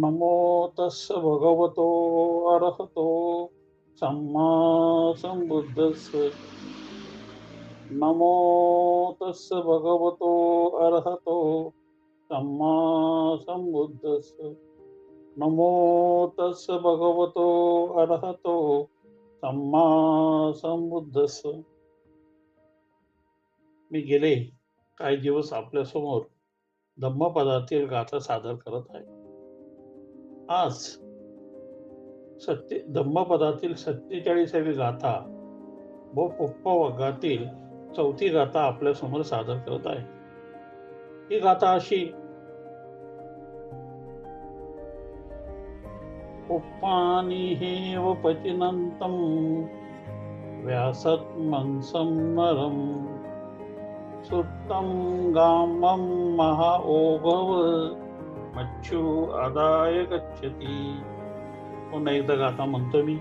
नमो तस्स भगवतो अर्हतो सम्मा संबुद्धस्स नमो तस्स भगवतो अर्हतो सम्मा संबुद्धस्स नमो तस्स भगवतो अर्हतो सम्मा संबुद्धस्स मी गेले काही दिवस आपल्यासमोर धम्मपदातील गाथा सादर करत आहे. आज सत्य धम्मपदातील सत्तेचाळीसावी गाथा व पुप्पा वर्गातील चौथी गाथा आपल्यासमोर सादर करत आहे. ही गाथा अशी फुप्पानी हे व पचिनंतम व्यासत मनसं नरम सुत्तं गामम महाओभव मच्छू आदाय गच्छती। पुन्हा एकदा गाता म्हणतो मी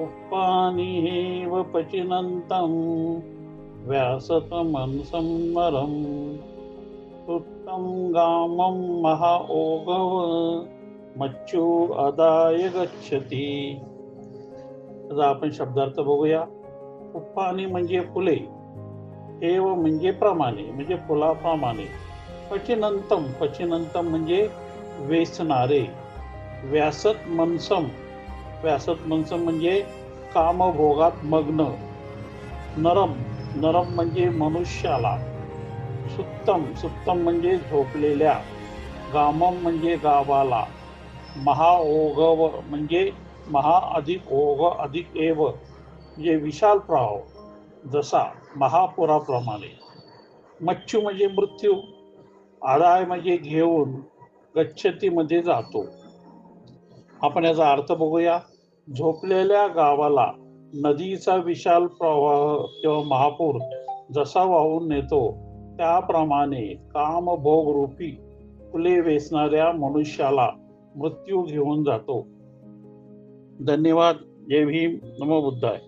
उप्पानी हेव पचिनंतं व्यासत मनसंमरम सुत्तं गामं महा ओघव मच्छू आदाय गच्छती। आता आपण शब्दार्थ बघूया। उप्पानी म्हणजे फुले एव म्हणजे प्रमाणे म्हणजे फुलाप्रमाणे. पचिनंतम पचिनंतम म्हणजे वेचणारे. व्यासत मनसम. व्यासत मनसम म्हणजे कामभोगात मग्न. नरम. नरम म्हणजे मनुष्याला. सुत्तम. सुत्तम म्हणजे झोपलेल्या. गामम म्हणजे गावाला. महाओघव म्हणजे महा अधिक ओघ अधिक एव. म्हणजे विशाल प्रवाह जसा महापुराप्रमाणे. मच्छू म्हणजे मृत्यू. आदाय म्हणजे घेऊन गच्छतीमध्ये जातो. आपण याचा अर्थ बघूया. झोपलेल्या गावाला नदीचा विशाल प्रवाह किंवा महापूर जसा वाहून नेतो त्याप्रमाणे कामभोग रूपी फुले वेचणाऱ्या मनुष्याला मृत्यू घेऊन जातो. धन्यवाद. जय भीम. नमो बुद्धाय.